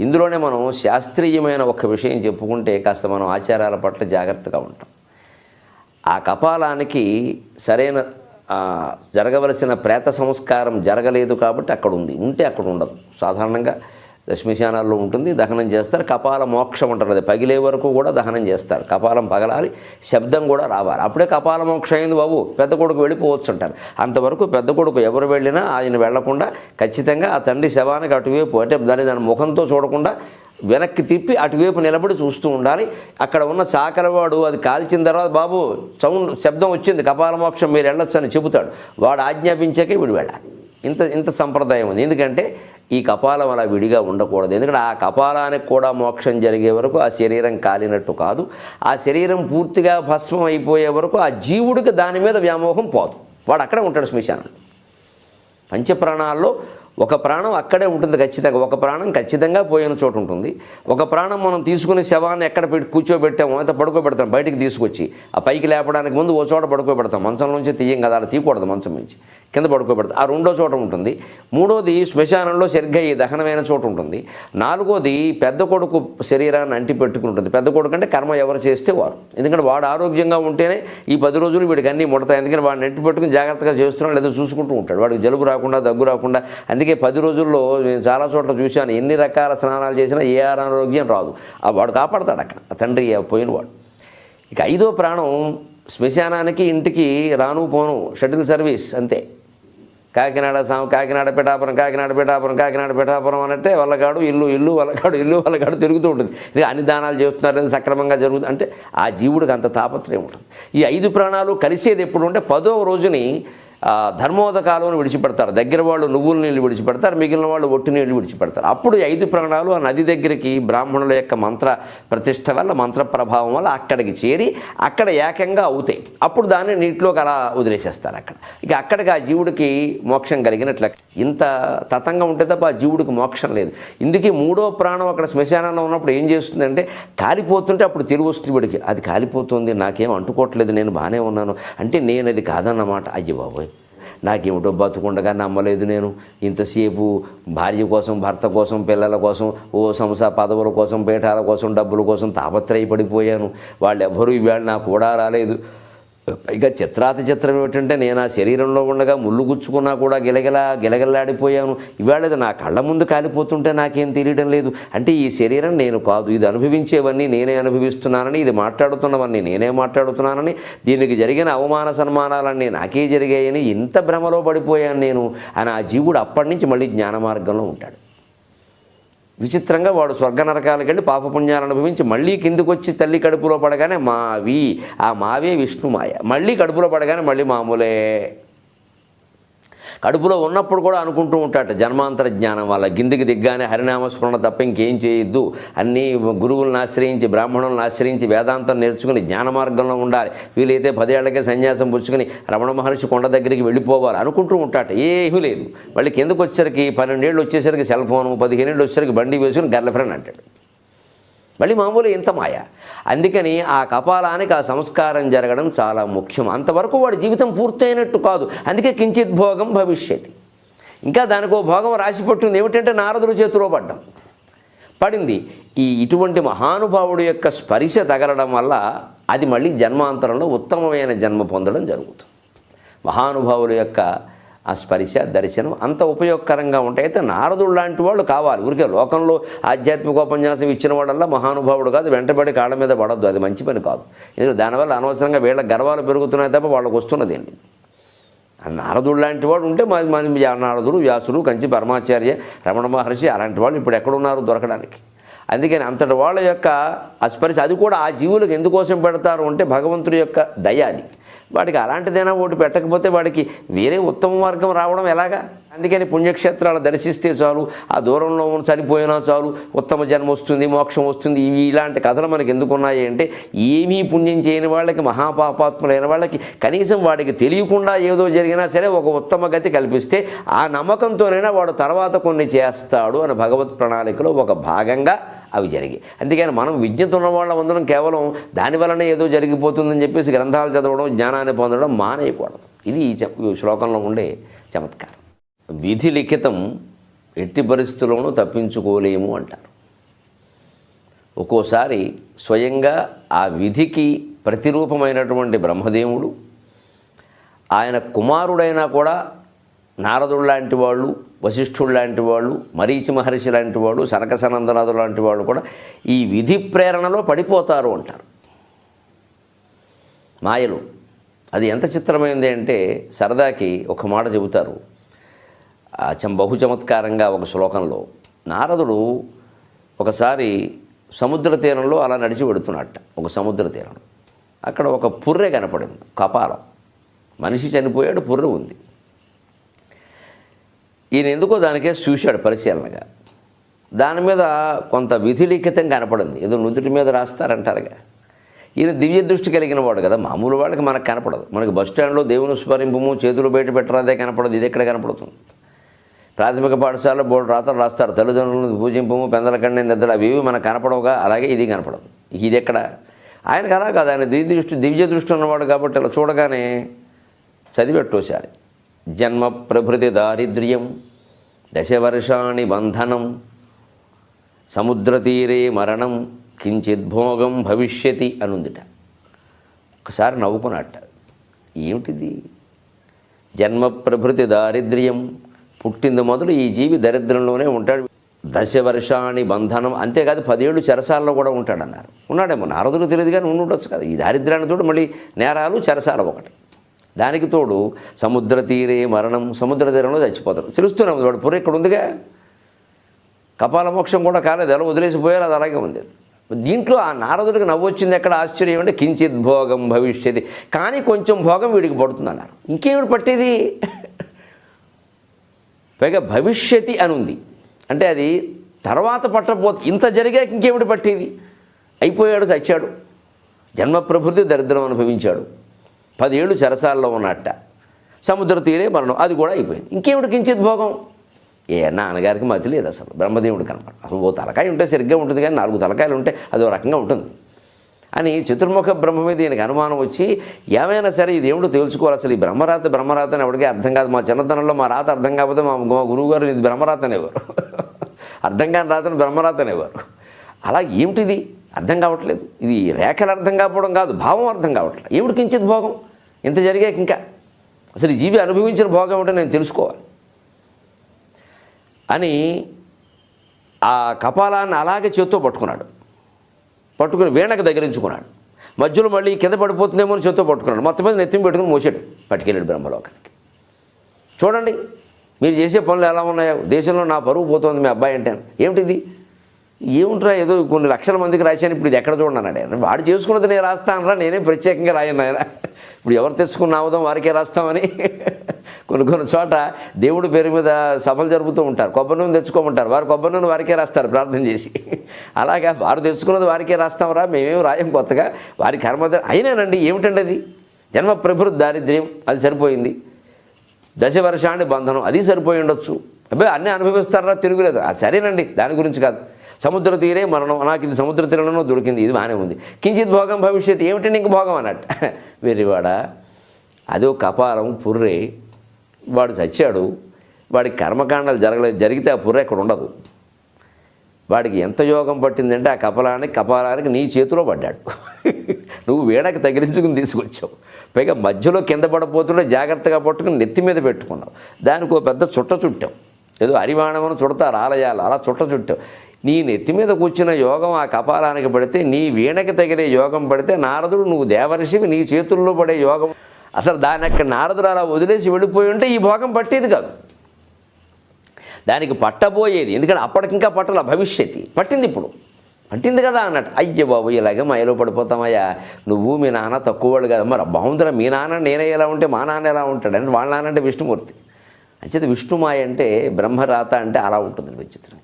ఇందులోనే మనం శాస్త్రీయమైన ఒక విషయం చెప్పుకుంటే కాస్త మనం ఆచారాల పట్ల జాగ్రత్తగా ఉంటాం. ఆ కపాలానికి సరైన జరగవలసిన ప్రేత సంస్కారం జరగలేదు కాబట్టి అక్కడ ఉంది ఉంటే అక్కడ ఉండదు సాధారణంగా శ్మశానాల్లో ఉంటుంది దహనం చేస్తారు. కపాల మోక్షం అంటారు అది పగిలే వరకు కూడా దహనం చేస్తారు. కపాలం పగలాలి శబ్దం కూడా రావాలి. అప్పుడే కపాల మోక్షం అయింది బాబు. పెద్ద కొడుకు వెళ్ళిపోవచ్చు అంటారు. అంతవరకు పెద్ద కొడుకు ఎవరు వెళ్ళినా ఆయన వెళ్ళకుండా ఖచ్చితంగా ఆ తండ్రి శవానికి అటువైపు అంటే దాని దాని ముఖంతో చూడకుండా వెనక్కి తిప్పి అటువైపు నిలబడి చూస్తూ ఉండాలి. అక్కడ ఉన్న చాకలవాడు అది కాల్చిన తర్వాత బాబు సౌండ్ శబ్దం వచ్చింది కపాలమోక్షం మీరు వెళ్ళొచ్చు అని చెబుతాడు. వాడు ఆజ్ఞాపించాకే వీడు వెళ్ళాలి. ఇంత ఇంత సంప్రదాయం ఉంది. ఎందుకంటే ఈ కపాలం అలా విడిగా ఉండకూడదు. ఎందుకంటే ఆ కపాలానికి కూడా మోక్షం జరిగే వరకు ఆ శరీరం కాలినట్టు కాదు. ఆ శరీరం పూర్తిగా భస్మం అయిపోయే వరకు ఆ జీవుడికి దాని మీద వ్యామోహం పోదు. వాడు అక్కడే ఉంటాడు శ్మశానం పంచప్రాణాల్లో ఒక ప్రాణం అక్కడే ఉంటుంది ఖచ్చితంగా. ఒక ప్రాణం ఖచ్చితంగా పోయిన చోటు ఉంటుంది. ఒక ప్రాణం మనం తీసుకుని శవాన్ని ఎక్కడ పెట్టి కూర్చోబెట్టామో అంత పడుకోబెడతాం బయటికి తీసుకొచ్చి. ఆ పైకి లేపడానికి ముందు ఓ చోట పడుకోబెడతాం. మంచం నుంచి తీయం కదా అలా తీయకూడదు మంచం నుంచి. కింద పడుకోబెడతాం. ఆ రెండో చోట ఉంటుంది. మూడోది శ్మశానంలో సరిగ్గా ఈ దహనమైన చోటు ఉంటుంది. నాలుగోది పెద్ద కొడుకు శరీరాన్ని అంటి ఉంటుంది. పెద్ద కొడుకు అంటే కర్మ ఎవరు చేస్తే వారు. ఎందుకంటే వాడు ఆరోగ్యంగా ఉంటేనే ఈ పది రోజులు వీడికి అన్నీ ముడతాయి. ఎందుకంటే వాడిని అంటి పెట్టుకుని జాగ్రత్తగా చేస్తున్నాడు లేదా చూసుకుంటూ ఉంటాడు. వాడికి జలుబు రాకుండా దగ్గు రాకుండా అందుకే అందుకే పది రోజుల్లో నేను చాలా చోట్ల చూశాను ఎన్ని రకాల స్నానాలు చేసినా ఏ అనారోగ్యం రాదు. ఆ వాడు కాపాడతాడు అక్కడ తండ్రి పోయిన వాడు ఇక ఐదో ప్రాణం శ్మశానానికి ఇంటికి రాను పోను షటిల్ సర్వీస్ అంతే. కాకినాడ సాం కాకినాడ పిఠాపురం కాకినాడ పిఠాపురం కాకినాడ పిఠాపురం అనంటే వల్లగాడు ఇల్లు ఇల్లు వల్లగాడు ఇల్లు వల్లగాడు తిరుగుతూ ఉంటుంది. ఇది అన్ని దానాలు చేస్తున్నారు సక్రమంగా జరుగుతుంది అంటే ఆ జీవుడికి అంత తాపత్రయం ఉంటుంది. ఈ ఐదు ప్రాణాలు కలిసేది ఎప్పుడు ఉంటే పదో రోజుని ధర్మోదకాలను విడిచిపెడతారు. దగ్గర వాళ్ళు నువ్వుల నీళ్ళు విడిచిపెడతారు మిగిలిన వాళ్ళు ఒట్టి నీళ్ళు విడిచిపెడతారు. అప్పుడు ఐదు ప్రాణాలు ఆ నది దగ్గరికి బ్రాహ్మణుల యొక్క మంత్ర ప్రతిష్ట వల్ల మంత్ర ప్రభావం వల్ల అక్కడికి చేరి అక్కడ ఏకంగా అవుతాయి. అప్పుడు దాన్ని నీటిలోకి అలా వదిలేసేస్తారు అక్కడ. ఇక అక్కడికి ఆ జీవుడికి మోక్షం కలిగినట్లు ఇంత తతంగా ఉంటే తప్ప ఆ జీవుడికి మోక్షం లేదు. ఇందుకే మూడో ప్రాణం అక్కడ శ్మశానంలో ఉన్నప్పుడు ఏం చేస్తుందంటే కాలిపోతుంటే అప్పుడు తిరిగి వస్తుంది వీడికి. అది కాలిపోతుంది నాకేం అంటుకోవట్లేదు నేను బాగానే ఉన్నాను. అంటే నేను అది కాదన్నమాట. అయ్యి బాబోయ్ నాకేమిటో బతుకుండగా నమ్మలేదు నేను. ఇంతసేపు భార్య కోసం భర్త కోసం పిల్లల కోసం ఓ సంస్థ పదవుల కోసం పీఠాల కోసం డబ్బుల కోసం తాపత్రయపడిపోయాను. వాళ్ళు ఎవ్వరూ ఇవాళ నాకు కూడా రాలేదు. పైగా చిత్రాతి చిత్రం ఏమిటంటే నేను ఆ శరీరంలో ఉండగా ముళ్ళు గుచ్చుకున్నా కూడా గిలగిలా గిలగిల్లాడిపోయాను ఇవాళ ఇది నా కళ్ళ ముందు కాలిపోతుంటే నాకేం తెలియడం లేదు. అంటే ఈ శరీరం నేను కాదు ఇది అనుభవించేవన్నీ నేనే అనుభవిస్తున్నానని ఇది మాట్లాడుతున్నవన్నీ నేనే మాట్లాడుతున్నానని దీనికి జరిగిన అవమాన సన్మానాలన్నీ నాకే జరిగాయని ఇంత భ్రమలో పడిపోయాను నేను. అని ఆ జీవుడు అప్పటి నుంచి మళ్ళీ జ్ఞాన మార్గంలో ఉంటాడు. విచిత్రంగా వాడు స్వర్గ నరకాలకు వెళ్ళి పాపపుణ్యాలు అనుభవించి మళ్ళీ కిందికి వచ్చి తల్లి కడుపులో పడగానే మావి ఆ మావే విష్ణుమాయ. మళ్ళీ కడుపులో పడగానే మళ్ళీ మామూలే. కడుపులో ఉన్నప్పుడు కూడా అనుకుంటూ ఉంటాట జన్మాంతర జ్ఞానం వల్ల. గిందికి దిగ్గానే హరినామస్మరణ తప్ప ఇంకేం చేయొద్దు. అన్నీ గురువులను ఆశ్రయించి బ్రాహ్మణులను ఆశ్రయించి వేదాంతం నేర్చుకుని జ్ఞాన మార్గంలో ఉండాలి. వీలైతే పదేళ్ళకే సన్యాసం పుచ్చుకుని రమణ మహర్షి కొండ దగ్గరికి వెళ్ళిపోవాలి అనుకుంటూ ఉంటాట ఏమీ లేదు. మళ్ళీ కిందకు వచ్చేసరికి పన్నెండేళ్ళు వచ్చేసరికి సెల్ ఫోను పదిహేనేళ్ళు వచ్చేసరికి బండి వేసుకుని గర్ల్ ఫ్రెండ్ అంటాడు. మళ్ళీ మామూలు ఇంత మాయ. అందుకని ఆ కపాలానికి ఆ సంస్కారం జరగడం చాలా ముఖ్యం. అంతవరకు వాడి జీవితం పూర్తయినట్టు కాదు. అందుకే కించిత్ భోగం భవిష్యతి. ఇంకా దానికో భోగం రాసి పట్టింది ఏమిటంటే నారదుల చేతిలో పడ్డం. పడింది. ఈ ఇటువంటి మహానుభావుడు యొక్క స్పరిశ తగలడం వల్ల అది మళ్ళీ జన్మాంతరంలో ఉత్తమమైన జన్మ పొందడం జరుగుతుంది. మహానుభావుల యొక్క ఆ స్పర్శ దర్శనం అంత ఉపయోగకరంగా ఉంటాయి. అయితే నారదుడు లాంటి వాళ్ళు కావాలి. ఊరికే లోకంలో ఆధ్యాత్మిక ఉపన్యాసం ఇచ్చిన వాళ్ళల్లా మహానుభావుడు కాదు. వెంటబడి కాళ్ళ మీద పడద్దు. అది మంచి పని కాదు. ఎందుకంటే దానివల్ల అనవసరంగా వీళ్ళ గర్వాలు పెరుగుతున్నాయి తప్ప వాళ్ళకు వస్తున్నది ఏంటి? నారదుడు లాంటి వాడు ఉంటే మన నారదుడు వ్యాసుడు కంచి పరమాచార్య రమణ మహర్షి అలాంటి వాళ్ళు ఇప్పుడు ఎక్కడున్నారు దొరకడానికి? అందుకని అంతటి వాళ్ళ యొక్క ఆ అది కూడా ఆ జీవులకు ఎందుకోసం పెడతారు అంటే భగవంతుడి యొక్క దయ అది. వాడికి అలాంటిదైనా ఓటు పెట్టకపోతే వాడికి వేరే ఉత్తమ మార్గం రావడం ఎలాగా? అందుకని పుణ్యక్షేత్రాలు దర్శిస్తే చాలు ఆ దూరంలో చనిపోయినా చాలు ఉత్తమ జన్మ వస్తుంది మోక్షం వస్తుంది ఇవి ఇలాంటి కథలు మనకి ఎందుకున్నాయి అంటే ఏమీ పుణ్యం చేయని వాళ్ళకి మహాపాపాత్ములైన వాళ్ళకి కనీసం వాడికి తెలియకుండా ఏదో జరిగినా సరే ఒక ఉత్తమ గతి కల్పిస్తే ఆ నమ్మకంతోనైనా వాడు తర్వాత కొన్ని చేస్తాడు అని భగవత్ ప్రణాళికలో ఒక భాగంగా అవి జరిగాయి. అందుకని మనం విజ్ఞత ఉన్న వాళ్ళ అందరం కేవలం దానివల్లనే ఏదో జరిగిపోతుందని చెప్పేసి గ్రంథాలు చదవడం జ్ఞానాన్ని పొందడం మానేయకూడదు. ఇది ఈ శ్లోకంలో ఉండే చమత్కారం. విధి లిఖితం ఎట్టి పరిస్థితుల్లోనూ తప్పించుకోలేము అంటారు. ఒక్కోసారి స్వయంగా ఆ విధికి ప్రతిరూపమైనటువంటి బ్రహ్మదేవుడు ఆయన కుమారుడైనా కూడా నారదుడు లాంటి వాళ్ళు వశిష్ఠుడు లాంటి వాళ్ళు మరీచి మహర్షి లాంటి వాళ్ళు సనకసనందనాథు లాంటి వాళ్ళు కూడా ఈ విధి ప్రేరణలో పడిపోతారు అంటారు. మాయలు. అది ఎంత చిత్రమైంది అంటే సరదాకి ఒక మాట చెబుతారు. చం బహు చమత్కారంగా ఒక శ్లోకంలో నారదుడు ఒకసారి సముద్ర తీరంలో అలా నడిచి పెడుతున్నట్ట ఒక సముద్ర తీరం అక్కడ ఒక పుర్రె కనపడింది కపాలం. మనిషి చనిపోయాడు పుర్రె ఉంది. ఈయన ఎందుకో దానికే చూశాడు పరిశీలనగా. దాని మీద కొంత విధిలిఖితం కనపడింది. ఏదో నుదుటి మీద రాస్తారంటారుగా. ఈయన దివ్య దృష్టి కలిగిన వాడు కదా. మామూలు వాళ్ళకి మనకు కనపడదు. మనకి బస్ స్టాండ్లో దేవుని స్మరింపము చేతులు బయట పెట్టరాదే కనపడదు. ఇది ఎక్కడ కనపడుతుంది? ప్రాథమిక పాఠశాలలో బోర్డు రాతలు రాస్తారు. తల్లిదండ్రులను పూజింపము పెందలకండి నిద్ర అవి మనకు కనపడవుగా. అలాగే ఇది కనపడదు. ఇది ఎక్కడ? ఆయనకు అలా కాదు. ఆయన దివ్య దృష్టి దివ్య దృష్టి ఉన్నవాడు కాబట్టి అలా చూడగానే చదివెట్టోసారి జన్మ ప్రభృతి దారిద్ర్యం దశవర్షాణి బంధనం సముద్రతీరే మరణం కించిత్ భోగం భవిష్యతి అనుందిట. ఒకసారి నవ్వుకున్నట్ట. ఏమిటిది? జన్మ ప్రభృతి దారిద్ర్యం. పుట్టింది మొదలు ఈ జీవి దరిద్రంలోనే ఉంటాడు. దశవర్షాణి బంధనం అంతేకాదు పదేళ్ళు చెరసాలలో కూడా ఉంటాడన్నారు. ఉన్నాడేమో నారదుడు తెలియదు కానీ ఉండి ఉండొచ్చు కదా. ఈ దారిద్ర్యాన్ని చూడు మళ్ళీ నేరాలు చెరసాల ఒకటి. దానికి తోడు సముద్ర తీరే మరణం సముద్ర తీరంలో చచ్చిపోతాడు తెలుస్తున్నాం వాడు పుర్ర ఇక్కడ ఉందిగా. కపాల మోక్షం కూడా కాలేదు ఎలా వదిలేసిపోయారు అది అలాగే ఉంది. దీంట్లో ఆ నారదుడికి నవ్వు వచ్చింది ఎక్కడ? ఆశ్చర్యం అంటే కించిత్ భోగం భవిష్యత్. కానీ కొంచెం భోగం వీడికి పడుతుంది అన్నారు. ఇంకేమిటి పట్టేది? పైగా భవిష్యతి అని ఉంది. అంటే అది తర్వాత పట్టపోతే ఇంత జరిగాక ఇంకేమిటి పట్టేది? అయిపోయాడు చచ్చాడు. జన్మ ప్రభృతి దరిద్రం అనుభవించాడు. పదేళ్ళు చెరసాల్లో ఉన్నట్ట. సముద్ర తీరే మరణం అది కూడా అయిపోయింది. ఇంకేమిటి కించిత్ భోగం? ఏ నాన్నగారికి మతి లేదు అసలు. బ్రహ్మదేవుడు కనపడ అసలు ఓ తలకాయ ఉంటే సరిగ్గా ఉంటుంది కానీ నాలుగు తలకాయలు ఉంటే అది ఓ రకంగా ఉంటుంది. అని చతుర్ముఖ బ్రహ్మ మీద ఈయనకి అనుమానం వచ్చి ఏమైనా సరే ఇది దేవుడు తెలుసుకోవాలి అసలు ఈ బ్రహ్మరాత బ్రహ్మరాత అని ఎవరికీ అర్థం కాదు. మా చిన్నతనంలో మా రాత అర్థం కాకపోతే మా మా గురువుగారు ఇది బ్రహ్మరాత అనేవారు. అర్థం కాని రాతను బ్రహ్మరాత అనేవారు. అలా ఏమిటిది? అర్థం కావట్లేదు. ఇది రేఖలు అర్థం కాకపోవడం కాదు భావం అర్థం కావట్లేదు. ఏమిటి కించిత్ భోగం? ఇంత జరిగాక ఇంకా అసలు జీవి అనుభవించిన భోగం ఏమిటో నేను తెలుసుకోవాలి. అని ఆ కపాలాన్ని అలాగే చేత్తో పట్టుకున్నాడు. పట్టుకుని వీణకు దగ్గరించుకున్నాడు. మధ్యలో మళ్ళీ కింద పడిపోతుందేమో అని చేత్తో పట్టుకున్నాడు. మొత్తం మీద నెత్తిని పెట్టుకుని మోసాడు పట్టుకెళ్ళాడు బ్రహ్మలోకానికి. చూడండి మీరు చేసే పనులు ఎలా ఉన్నాయో. దేశంలో నా పరువు పోతుంది మీ అబ్బాయి అంటే ఏమిటిది? ఏముంటారా ఏదో కొన్ని లక్షల మందికి రాశాను ఇప్పుడు ఇది ఎక్కడ చూడండి అన్నాడు ఆయన. వాడు చేసుకున్నది నేను రాస్తానరా నేనే ప్రత్యేకంగా రాయను ఆయన. ఇప్పుడు ఎవరు తెచ్చుకున్న ఆవుదం వారికే రాస్తామని కొన్ని కొన్ని చోట దేవుడి పేరు మీద సభలు జరుపుతూ ఉంటారు. కొబ్బరి నూనె తెచ్చుకోమంటారు. వారు కొబ్బరి నూనె వారికే రాస్తారు ప్రార్థన చేసి. అలాగా వారు తెచ్చుకున్నది వారికే రాస్తామరా మేమేం రాయం కొత్తగా. వారి కర్మ అయినానండి ఏమిటండి అది? జన్మ ప్రభృతి దారిద్ర్యం అది సరిపోయింది. దశవర్షాన్ని బంధనం అది సరిపోయి ఉండొచ్చు. అబ్బాయి అన్నీ అనుభవిస్తారా తిరుగులేదు అది సరేనండి దాని గురించి కాదు. సముద్ర తీరే మరణం నాకు ఇది సముద్ర తీరంలో దొరికింది. ఇది బాగానే ఉంది. కించిత్ భోగం భవిష్యత్ ఏమిటండి ఇంక భోగం అన్నట్టు. వెర్రివాడ అదో కపాలం పుర్రే వాడు చచ్చాడు వాడికి కర్మకాండాలు జరగలేదు జరిగితే ఆ పుర్రె అక్కడ ఉండదు. వాడికి ఎంత యోగం పట్టిందంటే ఆ కపాలానికి కపాలానికి నీ చేతిలో పడ్డాడు. నువ్వు వీణకి తగిలించుకుని తీసుకొచ్చావు. పైగా మధ్యలో కింద పడపోతుంటే జాగ్రత్తగా పట్టుకుని నెత్తి మీద పెట్టుకున్నావు. దానికి ఒక పెద్ద చుట్ట చుట్టావు. ఏదో అరివాణమని చుడతారు ఆలయాలు అలా చుట్ట చుట్టావు. నీ నెత్తి మీద కూర్చున్న యోగం ఆ కపాలానికి పడితే నీ వీణకి తగిలే యోగం పడితే నారదుడు నువ్వు దేవర్షివి నీ చేతుల్లో పడే యోగం. అసలు దాని అక్కడ నారదుడు అలా వదిలేసి వెళ్ళిపోయి ఉంటే ఈ భోగం పట్టేది కాదు. దానికి పట్టబోయేది ఎందుకంటే అప్పటికింకా పట్టల భవిష్యత్తు. పట్టింది ఇప్పుడు. పట్టింది కదా అన్నట్టు. అయ్య బాబు ఇలాగే మాయలో పడిపోతామయ్యా. నువ్వు మీ నాన్న తక్కువ వాళ్ళు కదా. మరి బాగుందిరా మీ నాన్న నేనే ఎలా ఉంటే మా నాన్న ఎలా ఉంటాడు అంటే వాళ్ళ నాన్న అంటే విష్ణుమూర్తి. అంచేత విష్ణుమాయ అంటే బ్రహ్మరాత అంటే అలా ఉంటుంది విచిత్రం.